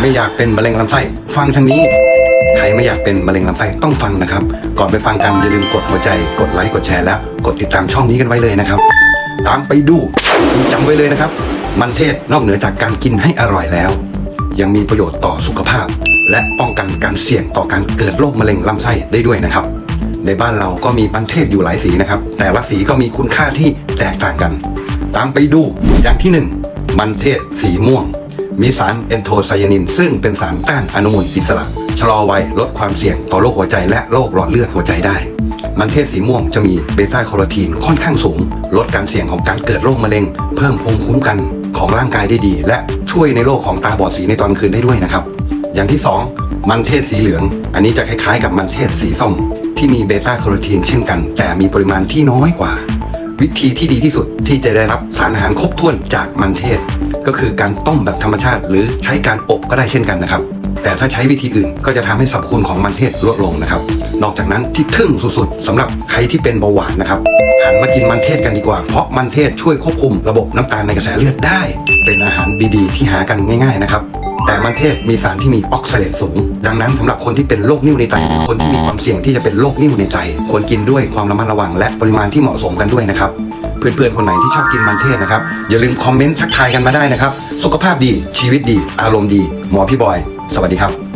ไม่อยากเป็นมะเร็งลำไส้ฟังทางนี้ ใครไม่อยากเป็นมะเร็งลำไส้ต้องฟังนะครับ ก่อนไปฟังกันอย่าลืมกดหัวใจกดไลค์กดแชร์และกดติดตามช่องนี้กันไว้เลยนะครับ ตามไปดูจำไว้เลยนะครับ มันเทศนอกเหนือจากการกินให้อร่อยแล้ว ยังมีประโยชน์ต่อสุขภาพ และป้องกันการเสี่ยงต่อการเกิดโรคมะเร็งลำไส้ได้ด้วยนะครับ ในบ้านเราก็มีมันเทศอยู่หลายสีนะครับ แต่ละสีก็มีคุณค่าที่แตกต่างกัน ตามไปดูอย่างที่หนึ่งมันเทศสีม่วง มีสารเอนโทไซยานิน ซึ่งเป็นสารต้านอนุมูลอิสระ ชะลอวัยลดความเสี่ยงต่อโรคหัวใจและโรคหลอดเลือดหัวใจได้ มันเทศสีม่วงจะมีเบต้าคโรทีนค่อนข้างสูง ลดการเสี่ยงของการเกิดโรคมะเร็ง เพิ่มภูมิคุ้มกันของร่างกายได้ดี และช่วยในโรคของตาบอดสีในตอนคืนได้ด้วยนะครับ อย่างที่สองมันเทศสีเหลือง อันนี้จะคล้ายๆ กับมันเทศสีส้มที่มีเบต้าคโรทีนเช่นกัน แต่มีปริมาณที่น้อยกว่า วิธีที่ดีที่สุดที่จะได้รับสารอาหารครบถ้วนจากมันเทศ ก็คือการต้มแบบธรรมชาติ หรือใช้การอบก็ได้เช่นกันนะครับ แต่ถ้าใช้วิธีอื่นก็จะทำให้สรรคุณของมันเทศลดลงนะครับ นอกจากนั้นที่ทึ่งสุดๆสำหรับใครที่เป็นเบาหวานนะครับหันมากินมันเทศกันดีกว่า เพราะมันเทศช่วยควบคุมระบบน้ำตาลในกระแสเลือดได้ เป็นอาหารดีๆ ที่หากันง่าย ๆนะครับแต่มันเทศมีสารที่มีออกซาเลตสูง ดังนั้นสำหรับคนที่เป็นโรคนิ่วในไตคนที่มีความเสี่ยงที่จะเป็นโรคนิ่วในไตควรกินด้วยความระมัดระวังและปริมาณที่เหมาะสมกันด้วยนะครับ เพื่อนๆคนไหนที่ชอบกินมันเทศนะครับ อย่าลืมคอมเมนต์ทักทายกันมาได้นะครับ สุขภาพดีชีวิตดี อารมณ์ดี หมอพี่บอย สวัสดีครับ